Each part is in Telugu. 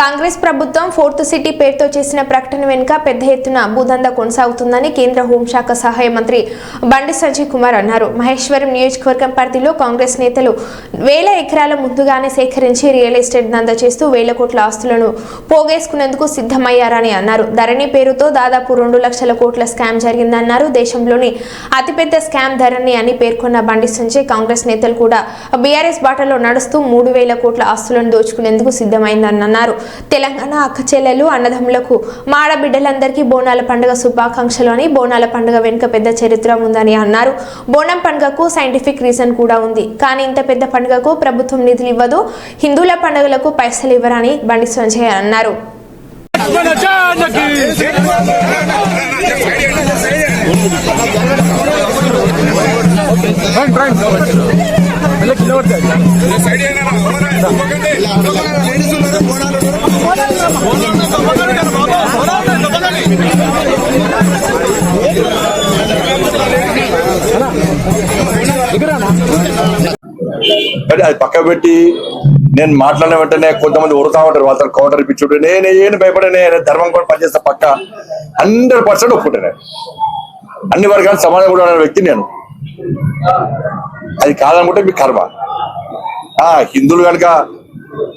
కాంగ్రెస్ ప్రభుత్వం ఫోర్త్ సిటీ పేరుతో చేసిన ప్రకటన వెనుక పెద్ద ఎత్తున భూదందా కొనసాగుతుందని కేంద్ర హోంశాఖ సహాయ మంత్రి బండి సంజయ్ కుమార్ అన్నారు. మహేశ్వరం నియోజకవర్గం పరిధిలో కాంగ్రెస్ నేతలు వేల ఎకరాల ముందుగానే సేకరించి రియల్ ఎస్టేట్ దందా చేస్తూ వేల కోట్ల ఆస్తులను పోగేసుకునేందుకు సిద్ధమయ్యారని అన్నారు. ధరణి పేరుతో దాదాపు రెండు లక్షల కోట్ల స్కామ్ జరిగిందన్నారు. దేశంలోని అతిపెద్ద స్కామ్ ధరణి అని పేర్కొన్న బండి సంజయ్ కాంగ్రెస్ నేతలు కూడా బీఆర్ఎస్ బాటలో నడుస్తూ మూడు వేల కోట్ల ఆస్తులను దోచుకునేందుకు సిద్ధమైందని అన్నారు తెలంగాణ అక్కచెల్లెలు అన్నదమ్ములకు మాడబిడ్డలందరికీ బోనాల పండుగ శుభాకాంక్షలు అని బోనాల పండుగ వెనుక పెద్ద చరిత్ర ఉందని అన్నారు. బోనం పండుగకు సైంటిఫిక్ రీజన్ కూడా ఉంది. కానీ ఇంత పెద్ద పండుగకు ప్రభుత్వం నిధులు ఇవ్వదు. హిందువుల పండుగలకు పైసలు ఇవ్వరని బండి సంజయ్ అన్నారు. మన జానకి కానీ అది పక్క పెట్టి నేను మాట్లాడిన వెంటనే కొంతమంది ఉడతా ఉంటారు వాళ్ళతో కౌంటర్ ఇప్పించుడు నేను ఏం భయపడనే నేను ధర్మం కూడా పనిచేస్తా పక్క హండ్రెడ్ పర్సెంట్ ఒప్పుకుంటాను అన్ని వర్గాలు సమానం కూడా ఉన్న వ్యక్తి నేను అది కాదనుకుంటే మీ కర్మ. ఆ హిందువులు కనుక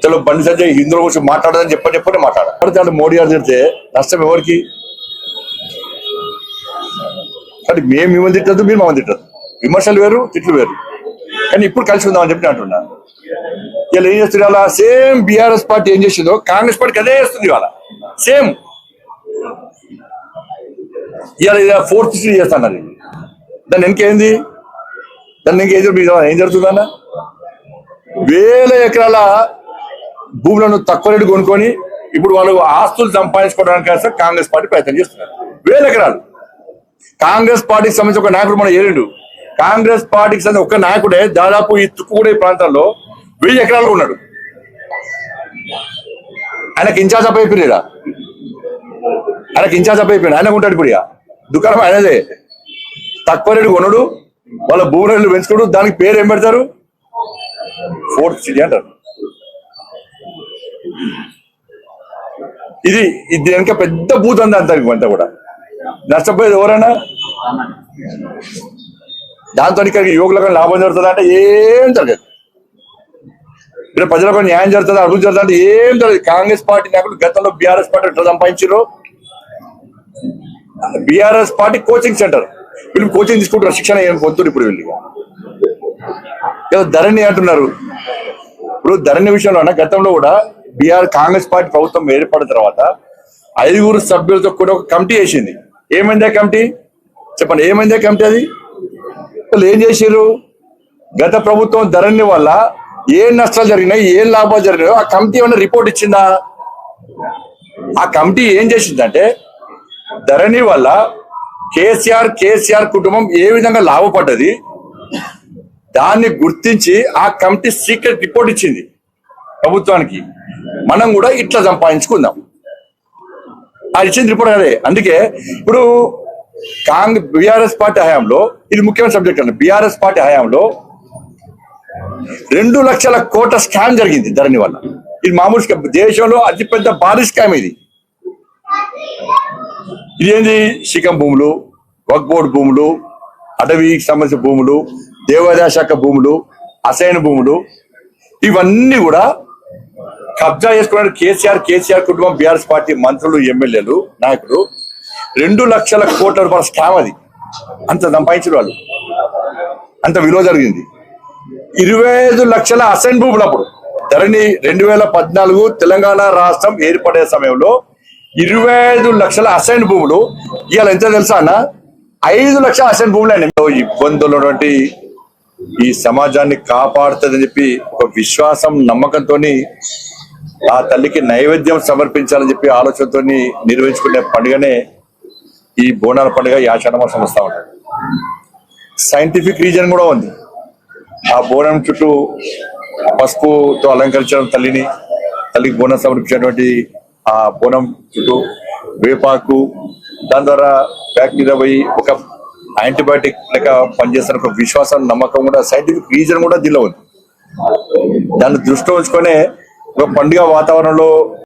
చలో బండి సంజయ్ హిందువుల గురించి మాట్లాడదని చెప్పని చెప్పని మాట్లాడాలి మోడీ గారు తిడితే నష్టం ఎవరికి? కానీ మేము మిమ్మల్ని తిట్టద్దు మీరు మమ్మల్ని తిట్టద్దు. విమర్శలు వేరు తిట్లు వేరు. కానీ ఇప్పుడు కలిసి ఉందామని చెప్పి నేను అంటున్నా. ఇలా ఏం చేస్తుంది అలా సేమ్ బీఆర్ఎస్ పార్టీ ఏం చేసిందో కాంగ్రెస్ పార్టీకి అదే చేస్తుంది ఇవాళ. సేమ్. ఇలా ఇలా ఫోర్త్ చేస్తాను అది దాని వెనకేంది? దాన్ని ఇంకేం జరుగుతుంది ఏం జరుగుతుందన్నా వేల ఎకరాల భూములను తక్కువ రేటు కొనుక్కొని ఇప్పుడు వాళ్ళు ఆస్తులు సంపాదించుకోవడానికి కోసం కాంగ్రెస్ పార్టీ ప్రయత్నం చేస్తున్నారు. వేల ఎకరాలు. కాంగ్రెస్ పార్టీకి సంబంధించి ఒక నాయకుడు మన ఏడు కాంగ్రెస్ పార్టీకి సంబంధించి ఒక నాయకుడే దాదాపు ఈ తుక్కుగూడ ప్రాంతాల్లో వెయ్యి ఎకరాలు ఉన్నాడు. ఆయనకి ఇన్ఛార్జ్ అప్ అయిపోయినా ఆయనకి ఇన్ఛార్జ్ అప్ అయిపోయినా ఆయనకు ఉంటాడు ఇప్పుడు ఇక. దుకాణం ఆయనదే. తక్కువ రేటు కొనడు. వాళ్ళ భూములు పెంచుకోడు దానికి పేరు ఏం పెడతారు? ఫోర్త్ సిటీ అంటారు. ఇది ఇది వెనక పెద్ద బూత్ ఉంది అంతా అంతా కూడా. నష్టపోయేది ఎవరైనా దాంతో ఇక్కడ యువకులకు లాభం జరుగుతుంది అంటే ఏం జరగదు. ఇక్కడ ప్రజలకు న్యాయం జరుగుతుంది అభివృద్ధి జరుగుతుంది అంటే ఏం జరగదు. కాంగ్రెస్ పార్టీ నాయకులు గతంలో బీఆర్ఎస్ పార్టీ ఎట్లా సంపాదించారు బీఆర్ఎస్ పార్టీ కోచింగ్ సెంటర్ వీళ్ళు కోచింగ్ తీసుకుంటారు శిక్షణ ఏం పొందుతారు ఇప్పుడు వీళ్ళు? ఏదో ధరణి అంటున్నారు. ఇప్పుడు ధరణి విషయంలో అన్న గతంలో కూడా బీఆర్ కాంగ్రెస్ పార్టీ ప్రభుత్వం ఏర్పడిన తర్వాత ఐదుగురు సభ్యులతో కూడా ఒక కమిటీ వేసింది. ఏమైంది ఆ కమిటీ? చెప్పండి ఏమైంది ఆ కమిటీ అది? వాళ్ళు ఏం చేశారు గత ప్రభుత్వం ధరణి వల్ల ఏ నష్టాలు జరిగినాయి ఏం లాభాలు జరిగినాయో ఆ కమిటీ ఏమైనా రిపోర్ట్ ఇచ్చిందా? ఆ కమిటీ ఏం చేసిందంటే ధరణి వల్ల కేసీఆర్ కేసీఆర్ కుటుంబం ఏ విధంగా లాభపడ్డది? దాన్ని గుర్తించి ఆ కమిటీ సీక్రెట్ రిపోర్ట్ ఇచ్చింది ప్రభుత్వానికి. మనం కూడా ఇట్లా సంపాదించుకుందాం. ఆ ఇచ్చింది రిపోర్ట్ అదే. అందుకే ఇప్పుడు కాంగ్రెస్ బీఆర్ఎస్ పార్టీ హయాంలో ఇది ముఖ్యమైన సబ్జెక్ట్ అండి బీఆర్ఎస్ పార్టీ హయాంలో రెండు లక్షల కోట్ల స్కామ్ జరిగింది ధరణి వల్ల. ఇది మామూలు దేశంలో అతిపెద్ద భారీ స్కామ్ ఇది. ఇదేంది? శిఖం భూములు వక్బోర్డ్ భూములు అటవీకి సంబంధించిన భూములు దేవాదాయ శాఖ భూములు అసైన్ భూములు. ఇవన్నీ కూడా కబ్జా చేసుకోవడానికి కేసీఆర్ కేసీఆర్ కుటుంబం బీఆర్ఎస్ పార్టీ మంత్రులు ఎమ్మెల్యేలు నాయకులు. రెండు లక్షల కోట్ల రూపాయల స్కామ్ అది. అంత సంపాదించిన వాళ్ళు. అంత విలువ జరిగింది. ఇరవై ఐదు లక్షల అసైన్ భూములు అప్పుడు. ధరణి రెండు వేల పద్నాలుగు తెలంగాణ రాష్ట్రం ఏర్పడే సమయంలో ఇరవై ఐదు లక్షల అసైన్ భూములు. ఇవాళ ఎంత తెలుసా అన్న? ఐదు లక్షల అసైన్ భూములు అండి. ఇబ్బందులు ఉన్నటువంటి ఈ సమాజాన్ని కాపాడుతుందని చెప్పి ఒక విశ్వాసం నమ్మకంతో ఆ తల్లికి నైవేద్యం సమర్పించాలని చెప్పి ఆలోచనతో నిర్వహించుకునే పండుగనే ఈ బోనాల పండుగ యాచనమ సంస్థ ఉంటాడు సైంటిఫిక్ రీజన్ కూడా ఉంది. ఆ బోనం చుట్టూ పసుపుతో అలంకరించడం తల్లిని తల్లికి బోనం సమర్పించినటువంటి ఆ బోనం చుట్టూ వేపాకు దాని ద్వారా బ్యాక్టీరియా పోయి ఒక యాంటీబయాటిక్ లెక్క పనిచేస్తున్న ఒక విశ్వాసం నమ్మకం కూడా సైంటిఫిక్ రీజన్ కూడా దీనిలో ఉంది. దాన్ని దృష్టిలో ఉంచుకొనే ఒక పండుగ వాతావరణంలో